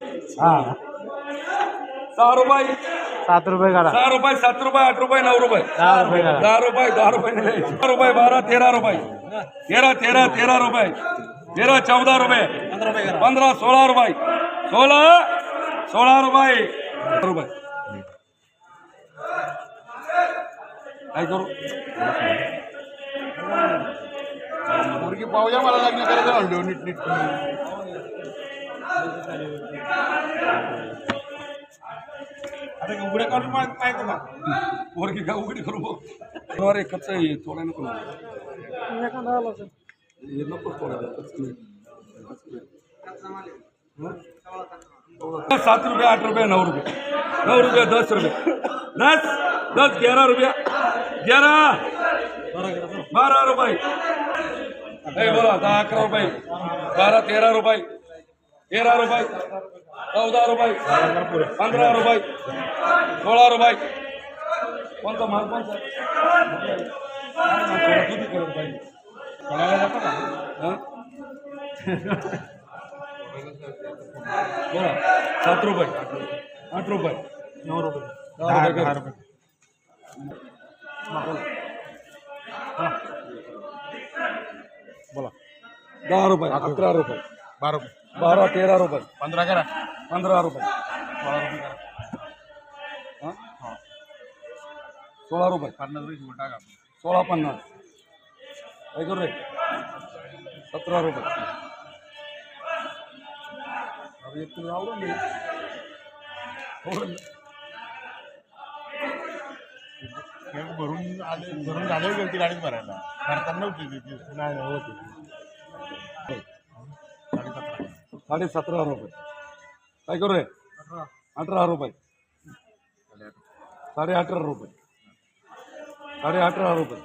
हा. सहा रुपये. सात रुपये करा सहा रुपये सात रुपये आठ रुपये नऊ रुपये. दहा रुपये दहा रुपये दहा रुपये नाही. दहा रुपये बारा तेरा रुपये. तेरा तेरा तेरा रुपये. तेरा चौदा रुपये. पंधरा सोळा रुपये. सोळा सोळा रुपये. रुपये. काय करू? मुलगी पाहूया मला लग्न करायचं म्हणलो नीट. आता अरे उघडे काढून पाहिजे का पोरगी का उघडी करू बघ. अरे कच्च आहे थोडा नको. हे नको थोडा कच्चं नाही. सात रुपये आठ रुपये नऊ रुपये. नऊ रुपये दस रुपये. दस दस ग्यारह रुपया. ग्यारह बारह रुपये. बोला दहा अकरा रुपये. बारा तेरा रुपये. तेरा रुपये चौदा रुपये पंधरा रुपये सोळा रुपये. कोणता माल कोणता? किती करत पाहिजे कोणाला जातं का बोला सात रुपये आठ रुपये नऊ रुपये दहा रुपये दहा रुपये. बोला. दहा रुपये अकरा रुपये. बारा रुपये. बारा तेरा रुपये. पंधरा करा. पंधरा रुपये. सोळा रुपये करा. हं? सोळा रुपये. पन्नास रुपये टाका. सोळा पन्नास. काय करू रे? सतरा रुपये. एक तुला आवडून दे. आवडून. हे भरून आले भरून झाले गेली गाडीत भरायला. भरताना नव्हती. नाही नाही होती. साडे सतरा रुपये. काय करू रे अठरा रुपये. साडे अठरा रुपये. साडे अठरा रुपये